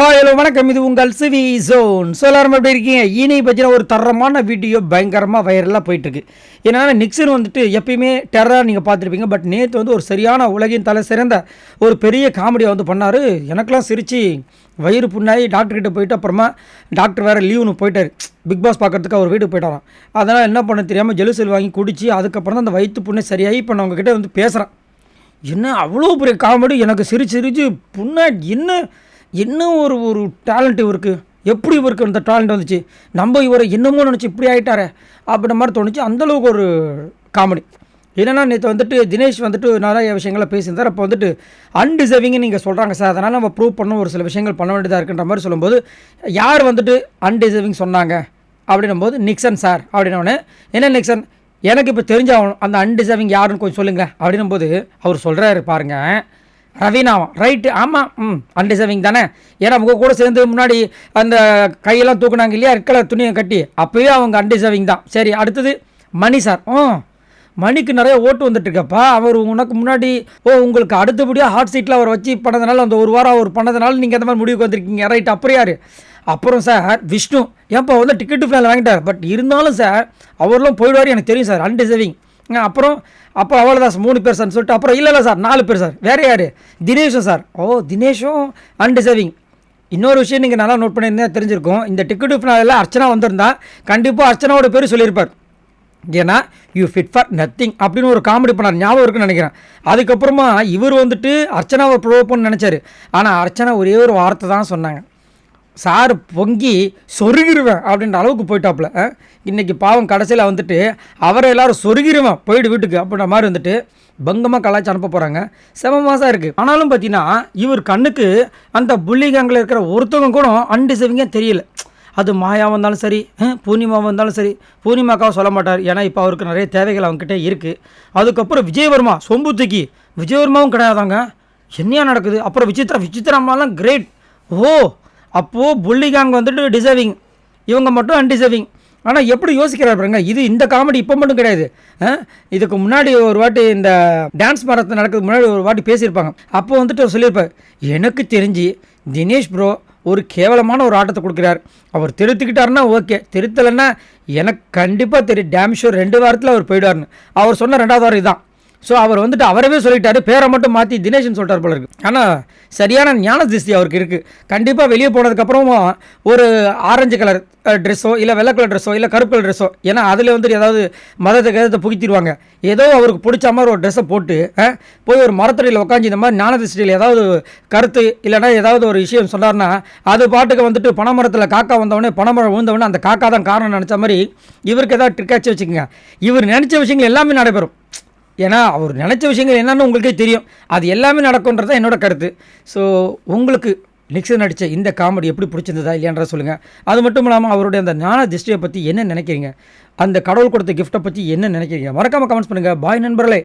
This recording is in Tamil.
ஹாய் ஹலோ வணக்கம். இது உங்கள் சிவி ஜோன். ஸோ எல்லாரும் எப்படி இருக்கீங்க? இனி பற்றின ஒரு தரமான வீடியோ பயங்கரமாக வைரலாக போயிட்டுருக்கு. ஏன்னா நிக்சன் வந்துட்டு எப்பயுமே டெரராக நீங்கள் பார்த்துருப்பீங்க. பட் நேற்று வந்து ஒரு சரியான உலகின் தலை சிறந்த ஒரு பெரிய காமெடியை வந்து பண்ணார். எனக்கெல்லாம் சிரித்து வயிறு புண்ணாகி டாக்டர்கிட்ட போயிட்டு அப்புறமா டாக்டர் வேறு லீவுன்னு போயிட்டார். பிக் பாஸ் பார்க்குறதுக்கு அவர் வீட்டுக்கு போயிட்டாராம். அதனால் என்ன பண்ண தெரியாமல் ஜெலுசல் வாங்கி குடித்து அதுக்கப்புறம் தான் அந்த வயிற்று புண்ணை சரியாகி இப்போ நான் உங்ககிட்ட வந்து பேசுகிறேன் என்ன அவ்வளோ பெரிய காமெடி எனக்கு சிரிச்சு சிரிச்சு புண்ணா என்ன என்ன ஒரு ஒரு டேலண்ட் இவருக்கு? எப்படி இவருக்கு அந்த டேலண்ட் வந்துச்சு? நம்ம இவரை என்னமோ நினச்சி இப்படி ஆகிட்டாரே அப்படின்ற மாதிரி தோணுச்சு. அந்தளவுக்கு ஒரு காமெடி என்னென்னா நேற்று வந்துட்டு தினேஷ் வந்துட்டு நிறைய விஷயங்களை பேசியிருந்தார். அப்போ வந்துட்டு அன்டிசர்விங்னு நீங்கள் சொல்கிறாங்க சார். அதனால் நம்ம ப்ரூவ் பண்ண ஒரு சில விஷயங்கள் பண்ண வேண்டியதாக இருக்குன்ற மாதிரி சொல்லும்போது யார் வந்துட்டு அன்டிசர்விங் சொன்னாங்க? அப்படின்னும் போது நிக்சன் சார். அப்படின்னோடனே என்ன நிக்சன் எனக்கு இப்போ தெரிஞ்சாகணும் அந்த அன்டிசர்விங் யாருன்னு கொஞ்சம் சொல்லுங்கள் அப்படின்னும் போது அவர் சொல்கிறாரு பாருங்கள் ரவீனாவும். ரைட்டு ஆமாம் ம் அன்டிசர்விங் தானே? ஏன்னா அவங்க கூட சேர்ந்து முன்னாடி அந்த கையெல்லாம் தூக்குனாங்க இல்லையா ரெட் துணியை கட்டி. அப்போயே அவங்க அன்டிசர்விங் தான். சரி அடுத்தது மணி சார் ம் மணிக்கு நிறைய ஓட்டு வந்துட்டுருக்கப்பா. அவர் உனக்கு முன்னாடி ஓ உங்களுக்கு அடுத்தபடியாக ஹாட் சீட்டில் அவர் வச்சு பண்ணதுனால அந்த ஒரு வாரம் அவர் பண்ணதுனால நீங்கள் அந்த மாதிரி முடிவுக்கு வந்திருக்கீங்க. ரைட் அப்புறம் யார்? அப்புறம் சார் விஷ்ணு. ஏன்ப்பா வந்து டிக்கெட்டு பிளான் வாங்கிட்டார். பட் இருந்தாலும் சார் அவரெல்லாம் போயிடுவார் எனக்கு தெரியும் சார் அன்டிசர்விங் அப்புறம் அப்போ அவ்வளோதான் சார் மூணு பேர் சார்னு சொல்லிட்டு அப்புறம் இல்லை இல்லை சார் நாலு பேர் சார் வேறு யார்? தினேஷும் சார். ஓ தினேஷும் அன்டிசர்விங் இன்னொரு விஷயம் நீங்கள் நல்லா நோட் பண்ணியிருந்தா தெரிஞ்சிருக்கும். இந்த டிக்கெட் ஃபினாலில் அர்ச்சனா வந்திருந்தா கண்டிப்பாக அர்ச்சனாவோட பேர் சொல்லியிருப்பார். ஏன்னா யூ ஃபிட் ஃபார் நத்திங் அப்படின்னு ஒரு காமெடி பண்ணார். ஞாபகம் இருக்குன்னு நினைக்கிறேன். அதுக்கப்புறமா இவர் வந்துட்டு அர்ச்சனாவை ப்ரொவோ பண்ணு நினச்சாரு. ஆனால் அர்ச்சனா ஒரே ஒரு வார்த்தை தான் சொன்னாங்க. சார் பொங்கி சொருகிருவேன் அப்படின்ற அளவுக்கு போயிட்டாப்புல. இன்றைக்கி இன்னைக்கு பாவம் கடைசியில் வந்துட்டு அவரை எல்லோரும் சொருகிருவேன் போயிடு வீட்டுக்கு அப்படின்ற மாதிரி வந்துட்டு பங்கமாக கலாச்சி அனுப்ப போகிறாங்க செம மாதம் இருக்குது ஆனாலும் பார்த்தீங்கன்னா இவர் கண்ணுக்கு அந்த புள்ளி கேங்கில் இருக்கிற ஒருத்தவங்க கூட அன்டிசர்விங்கே தெரியல. அது மாயாவாக இருந்தாலும் சரி பூர்ணிமாவாக இருந்தாலும் சரி பூர்ணிமாக்காவை சொல்ல மாட்டார். ஏன்னா இப்போ அவருக்கு நிறைய தேவைகள் அவங்ககிட்ட இருக்குது அதுக்கப்புறம் விஜயவர்மா சொம்பு தூக்கி. விஜயவர்மாவும் கிடையாதாங்க? என்னையா நடக்குது? அப்புறம் விசித்ரா விசித்ராமாலாம் கிரேட் ஓ! அப்போது புள்ளிகாங் வந்துட்டு டிசர்விங் இவங்க மட்டும் அன்டிசர்விங் ஆனால் எப்படி யோசிக்கிறார் பாருங்க இது இந்த காமெடி இப்போ மட்டும் கிடையாது. இதுக்கு முன்னாடி ஒரு வாட்டி இந்த டான்ஸ் மரத்தை நடக்கிறதுக்கு முன்னாடி ஒரு வாட்டி பேசியிருப்பாங்க. அப்போ வந்துட்டு அவர் சொல்லியிருப்பார் எனக்கு தெரிஞ்சு தினேஷ் ப்ரோ ஒரு கேவலமான ஒரு ஆட்டத்தை கொடுக்குறார். அவர் திருத்திக்கிட்டாருன்னா ஓகே. திருத்தலைன்னா எனக்கு கண்டிப்பாக தெரியும். டேம் ஷோர் ரெண்டு வாரத்தில் அவர் போயிடுவார்னு அவர் சொன்ன ரெண்டாவது வாரம் இதுதான் ஸோ அவர் வந்துட்டு அவரவே சொல்லிட்டாரு. பேரை மட்டும் மாற்றி தினேஷ்னு சொல்லிட்டார் போல இருக்கு. ஆனால் சரியான ஞான திருஷ்டி அவருக்கு இருக்குது கண்டிப்பாக வெளியே போனதுக்கப்புறமும் ஒரு ஆரஞ்சு கலர் ட்ரெஸ்ஸோ இல்லை வெள்ளை கலர் ட்ரெஸ்ஸோ இல்லை கருப்பு கலர் ட்ரெஸ்ஸோ ஏன்னா அதில் வந்துட்டு ஏதாவது மதத்தை கதத்தை புகுத்திடுவாங்க. ஏதோ அவருக்கு பிடிச்ச மாதிரி ஒரு ட்ரெஸ்ஸை போட்டு போய் ஒரு மரத்தடியில் உட்காந்து இந்த மாதிரி ஞான திருஷ்டியில் ஏதாவது கருத்து இல்லைன்னா ஏதாவது ஒரு விஷயம் சொன்னார்னா அது பாட்டுக்கு வந்துட்டு பனைமரத்தில் காக்கா வந்தவொடனே பனைமரம் விழுந்தவொடனே அந்த காக்கா தான் காரணம் நினச்ச மாதிரி இவருக்கு ஏதாவது ட்ரிக்காச்சு வச்சுக்கோங்க. இவர் நினச்ச விஷயங்கள் எல்லாமே நடைபெறும். ஏன்னா அவர் நினச்ச விஷயங்கள் என்னென்னு உங்களுக்கே தெரியும். அது எல்லாமே நடக்கும்ன்றது தான் என்னோட கருத்து. ஸோ உங்களுக்கு நிக்சன் நடித்த இந்த காமெடி எப்படி பிடிச்சிருந்ததா இல்லையான்றத சொல்லுங்கள் அது மட்டும் இல்லாமல் அவருடைய அந்த ஞான திருஷ்டியை பற்றி என்ன நினைக்கிறீங்க? அந்த கடவுள் கொடுத்த கிஃப்ட்டை பற்றி என்ன நினைக்கிறீங்க? மறக்காமல் கமெண்ட்ஸ் பண்ணுங்கள் பாய் நண்பர்களே.